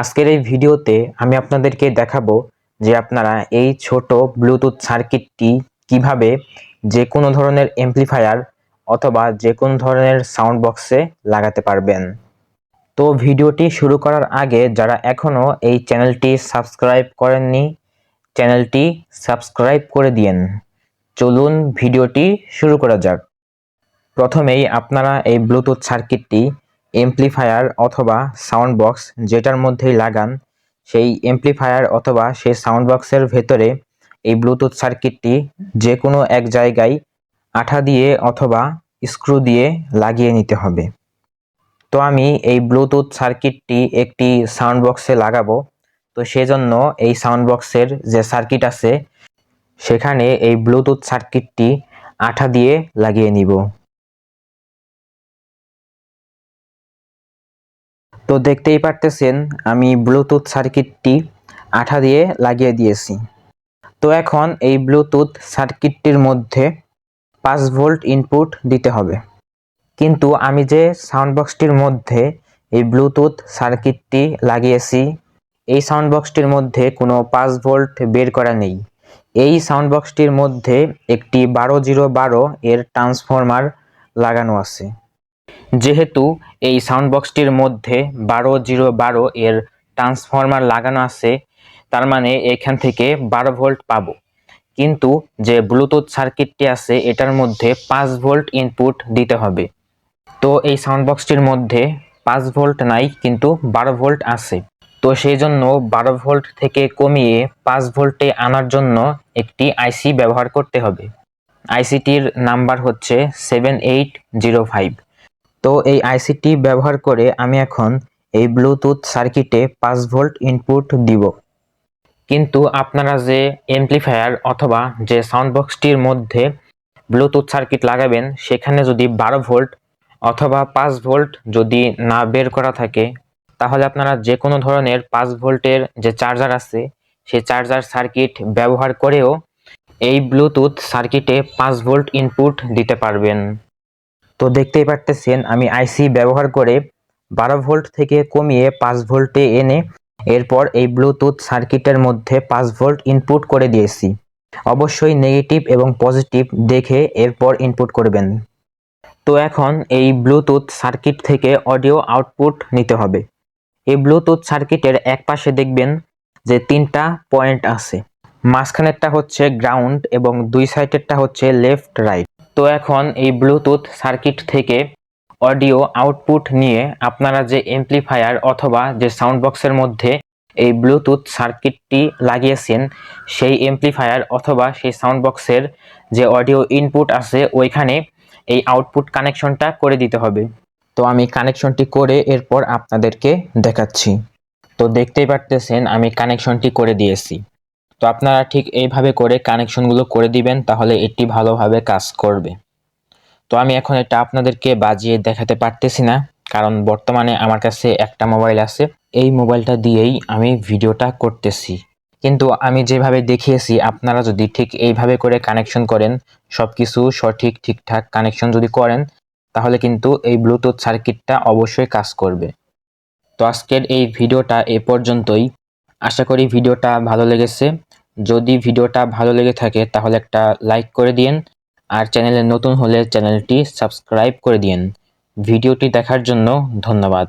আজকের এই ভিডিওতে আমি আপনাদেরকে দেখাবো যে আপনারা এই ছোট ব্লুটুথ সার্কিটটি কীভাবে যে কোনো ধরনের এমপ্লিফায়ার অথবা যে কোনো ধরনের সাউন্ড বক্সে লাগাতে পারবেন। তো ভিডিওটি শুরু করার আগে যারা এখনও এই চ্যানেলটি সাবস্ক্রাইব করেননি, চ্যানেলটি সাবস্ক্রাইব করে দিন চলুন ভিডিওটি শুরু করা যাক। প্রথমেই আপনারা এই ব্লুটুথ সার্কিটটি এমপ্লিফায়ার অথবা সাউন্ড বক্স যেটার মধ্যেই লাগান, সেই এমপ্লিফায়ার অথবা সেই সাউন্ড বক্সের ভেতরে এই ব্লুটুথ সার্কিটটি যে কোনো এক জায়গায় আঠা দিয়ে অথবা স্ক্রু দিয়ে লাগিয়ে নিতে হবে। তো আমি এই ব্লুটুথ সার্কিটটি একটি সাউন্ড বক্সে লাগাবো। তো সেজন্য এই সাউন্ড বক্সের যে সার্কিট আছে, সেখানে এই ব্লুটুথ সার্কিটটি আঠা দিয়ে লাগিয়ে নিব। তো দেখতেই পারতেছেন, আমি ব্লুটুথ সার্কিটটি আঠা দিয়ে লাগিয়ে দিয়েছি। তো এখন এই ব্লুটুথ সার্কিটটির মধ্যে পাঁচ ভোল্ট ইনপুট দিতে হবে। কিন্তু আমি যে সাউন্ড বক্সটির মধ্যে এই ব্লুটুথ সার্কিটটি লাগিয়েছি, এই সাউন্ড বক্সটির মধ্যে কোনো পাঁচ ভোল্ট বের করা নেই। এই সাউন্ড বক্সটির মধ্যে একটি বারো জিরো বারো এর ট্রান্সফরমার লাগানো আছে। যেহেতু এই সাউন্ড বক্সটির মধ্যে বারো জিরো বারো এর ট্রান্সফরমার লাগানো আছে, তার মানে এখান থেকে বারো ভোল্ট পাবো। কিন্তু যে ব্লুটুথ সার্কিটটি আছে, এটার মধ্যে পাঁচ ভোল্ট ইনপুট দিতে হবে। তো এই সাউন্ড বক্সটির মধ্যে পাঁচ ভোল্ট নাই, কিন্তু বারো ভোল্ট আছে। তো সেই জন্য বারো ভোল্ট থেকে কমিয়ে পাঁচ ভোল্টে আনার জন্য একটি আইসি ব্যবহার করতে হবে। আইসিটির নাম্বার হচ্ছে সেভেন এইট জিরো ফাইভ। তো এই আইসিটি ব্যবহার করে আমি এখন এই ব্লুটুথ সার্কিটে পাঁচ ভোল্ট ইনপুট দিব। কিন্তু আপনারা যে এমপ্লিফায়ার অথবা যে সাউন্ড বক্সটির মধ্যে ব্লুটুথ সার্কিট লাগাবেন, সেখানে যদি বারো ভোল্ট অথবা পাঁচ ভোল্ট যদি না বের করা থাকে, তাহলে আপনারা যে কোনো ধরনের পাঁচ ভোল্টের যে চার্জার আছে, সেই চার্জার সার্কিট ব্যবহার করেও এই ব্লুটুথ সার্কিটে পাঁচ ভোল্ট ইনপুট দিতে পারবেন। তো দেখতেই পারতেছেন, আমি আইসি ব্যবহার করে বারো ভোল্ট থেকে কমিয়ে পাঁচ ভোল্টে এনে এরপর এই ব্লুটুথ সার্কিটের মধ্যে পাঁচ ভোল্ট ইনপুট করে দিয়েছি। অবশ্যই নেগেটিভ এবং পজিটিভ দেখে এরপর ইনপুট করবেন। তো এখন এই ব্লুটুথ সার্কিট থেকে অডিও আউটপুট নিতে হবে। এই ব্লুটুথ সার্কিটের এক পাশে দেখবেন যে তিনটা পয়েন্ট আছে। মাঝখানেরটা হচ্ছে গ্রাউন্ড এবং দুই সাইডেরটা হচ্ছে লেফট রাইট তো এখন এই ব্লুটুথ সার্কিট থেকে অডিও আউটপুট নিয়ে আপনারা যে এমপ্লিফায়ার অথবা যে সাউন্ড বক্সের মধ্যে এই ব্লুটুথ সার্কিটটি লাগিয়েছেন, সেই এমপ্লিফায়ার অথবা সেই সাউন্ড বক্সের যে অডিও ইনপুট আছে, ওইখানে এই আউটপুট কানেকশনটা করে দিতে হবে। তো আমি কানেকশনটি করে এরপর আপনাদেরকে দেখাচ্ছি। তো দেখতেই পারতেছেন, আমি কানেকশনটি করে দিয়েছি। তো আপনারা ঠিক এইভাবে করে কানেকশনগুলো করে দিবেন, তাহলে এটি ভালোভাবে কাজ করবে। তো আমি এখন এটা আপনাদেরকে বাজিয়ে দেখাতে পারতেছি না, কারণ বর্তমানে আমার কাছে একটা মোবাইল আছে। এই মোবাইলটা দিয়েই আমি ভিডিওটা করতেছি। কিন্তু আমি যেভাবে দেখিয়েছি, আপনারা যদি ঠিক এইভাবে করে কানেকশন করেন সব কিছু সঠিক, ঠিকঠাক কানেকশন যদি করেন, তাহলে কিন্তু এই ব্লুটুথ সার্কিটটা অবশ্যই কাজ করবে। তো আজকের এই ভিডিওটা এ পর্যন্তই। আশা করি ভিডিওটা ভালো লেগেছে। যদি ভিডিওটা ভালো লেগে থাকে, তাহলে একটা লাইক করে দিন আর চ্যানেলে নতুন হলে চ্যানেলটি সাবস্ক্রাইব করে দিন ভিডিওটি দেখার জন্য ধন্যবাদ।